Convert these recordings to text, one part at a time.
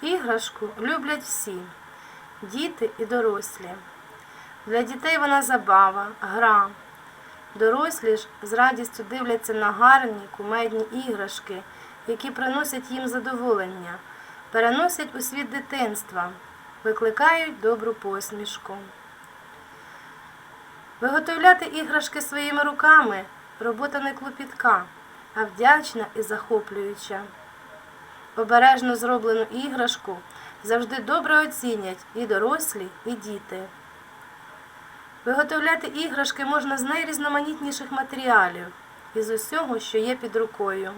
Іграшку люблять всі діти і дорослі. Для дітей вона забава, гра. Дорослі ж з радістю дивляться на гарні кумедні іграшки, які приносять їм задоволення, переносять у світ дитинства, викликають добру посмішку. Виготовляти іграшки своїми руками робота не клопітка, а вдячна і захоплююча. Обережно зроблену іграшку завжди добре оцінять і дорослі, і діти. Виготовляти іграшки можна з найрізноманітніших матеріалів і з усього, що є під рукою.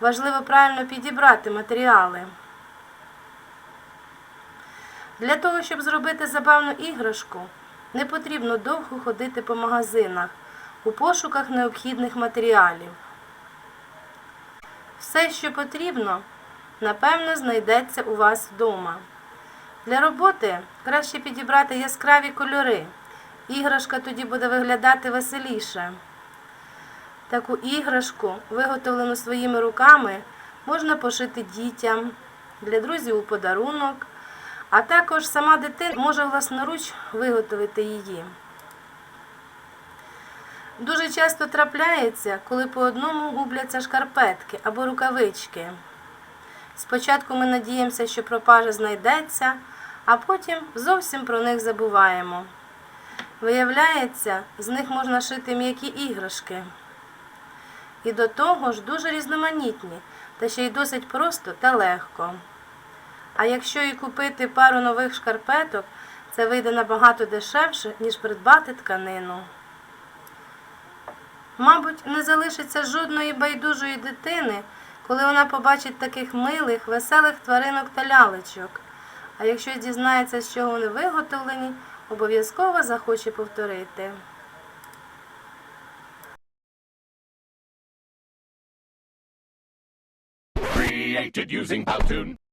Важливо правильно підібрати матеріали. Для того, щоб зробити забавну іграшку, не потрібно довго ходити по магазинах у пошуках необхідних матеріалів. Все, що потрібно, напевно, знайдеться у вас вдома. Для роботи краще підібрати яскраві кольори. Іграшка тоді буде виглядати веселіше. Таку іграшку, виготовлену своїми руками, можна пошити дітям, для друзів у подарунок, а також сама дитина може власноруч виготовити її. Дуже часто трапляється, коли по одному губляться шкарпетки або рукавички. Спочатку ми надіємося, що пропажа знайдеться, а потім зовсім про них забуваємо. Виявляється, з них можна шити м'які іграшки. І до того ж дуже різноманітні, та ще й досить просто та легко. А якщо і купити пару нових шкарпеток, це вийде набагато дешевше, ніж придбати тканину. Мабуть, не залишиться жодної байдужої дитини, коли вона побачить таких милих, веселих тваринок та лялечок. А якщо дізнається, з чого вони виготовлені, обов'язково захоче повторити. Created using Powtoon.